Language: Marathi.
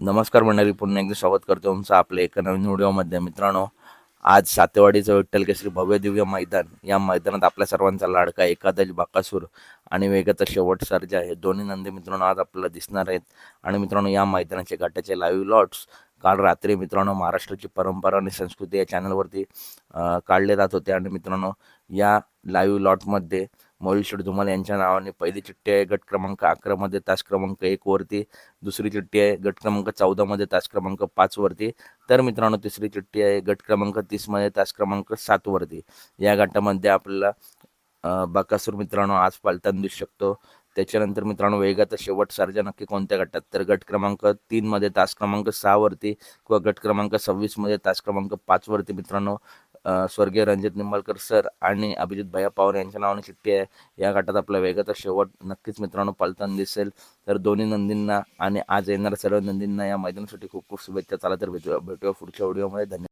नमस्कार मंडळी पुन्हा एकदा स्वागत करतो तुमचं आपल्या एका नवीन व्हिडिओमध्ये. मित्रांनो आज सातेवाडीचं विठ्ठल केसरी भव्य दिव्य मैदान. या मैदानात आपल्या सर्वांचा लाडका एकादश बाकासूर आणि वेगाचा शेवट सर्जा हे दोन्ही नंदी मित्रांनो आज आपल्याला दिसणार आहेत. आणि मित्रांनो या मैदानाचे गटाचे लाईव्ह लॉट्स काल रात्री मित्रांनो महाराष्ट्राची परंपरा आणि संस्कृती या चॅनलवरती काढले जात होते. आणि मित्रांनो या लाईव्ह लॉटमध्ये मौली शेठ धुमाल यांच्या नावाने पहिली चिठ्ठी आहे गट क्रमांक अकरामध्ये तास क्रमांक एकवरती दुसरी चिठ्ठी आहे गट क्रमांक चौदामध्ये तास क्रमांक पाचवरती तर मित्रांनो तिसरी चिठ्ठी आहे गट क्रमांक तीसमध्ये तास क्रमांक सातवरती या गटामध्ये आपल्याला बाकासूर मित्रांनो आज पालताना दिसू शकतो. त्याच्यानंतर मित्रांनो वेगाचा शेवट सारजा नक्की कोणत्या गटात? तर गट क्रमांक तीनमध्ये तास क्रमांक सहावरती किंवा गट क्रमांक सव्वीसमध्ये तास क्रमांक पाचवरती मित्रांनो स्वर्गीय रणजित निंबाळकर सर आणि अभिजित भैया पवार यांच्या नावाने चिठ्ठी आहे. या गटात आपला वेगाचा शेवट नक्कीच मित्रांनो पालताना दिसेल. तर दोन्ही नंदींना आणि आज येणाऱ्या सर्व नंदींना या मैदानासाठी खूप खूप शुभेच्छा. चला तर भेटूया भेटूया पुढच्या व्हिडिओमध्ये. धन्यवाद.